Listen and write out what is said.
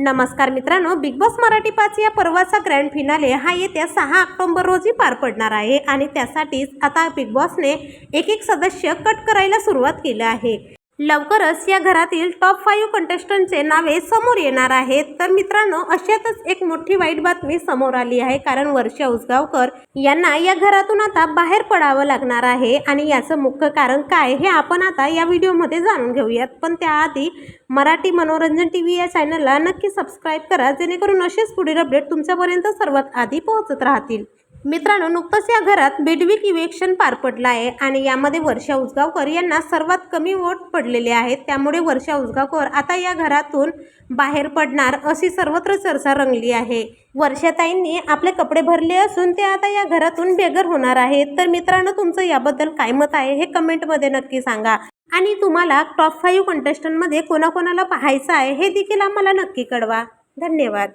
नमस्कार मित्रांनो big boss Marathi पाच या पर्वाचा ग्रँड फिनाले हा येत्या सहा ऑक्टोंबर रोजी पार पडणार आहे आणि त्यासाठीच आता बिग बॉसने एक एक सदस्य कट करायला सुरुवात केली आहे. लवकरच या घरातील टॉप फाईव्ह कंटेस्टंटचे नावे समोर येणार आहेत. तर मित्रांनो अशातच एक मोठी वाईट बातमी समोर आली आहे. कारण वर्षा उसगावकर यांना या घरातून आता बाहेर पडावं लागणार आहे. आणि याचं मुख्य कारण काय हे आपण आता या व्हिडिओमध्ये जाणून घेऊयात. पण त्याआधी मराठी मनोरंजन टी व्ही या चॅनलला नक्की सबस्क्राईब करा जेणेकरून असेच पुढील अपडेट तुमच्यापर्यंत सर्वात आधी पोहोचत राहतील. मित्रांनो नुकतंच या घरात बेडवीक इवेक्शन पार पडलं आहे आणि यामध्ये वर्षा उसगावकर यांना सर्वात कमी वोट पडलेले आहेत. त्यामुळे वर्षा उसगावकर आता या घरातून बाहेर पडणार अशी सर्वत्र चर्चा रंगली आहे. वर्षाताईंनी आपले कपडे भरले असून ते आता या घरातून बेघर होणार आहेत. तर मित्रांनो तुमचं याबद्दल काय मत आहे हे कमेंटमध्ये नक्की सांगा. आणि तुम्हाला टॉप फाईव्ह कंटेस्टंटमध्ये कोणाकोणाला पाहायचं आहे हे देखील आम्हाला नक्की कळवा. धन्यवाद.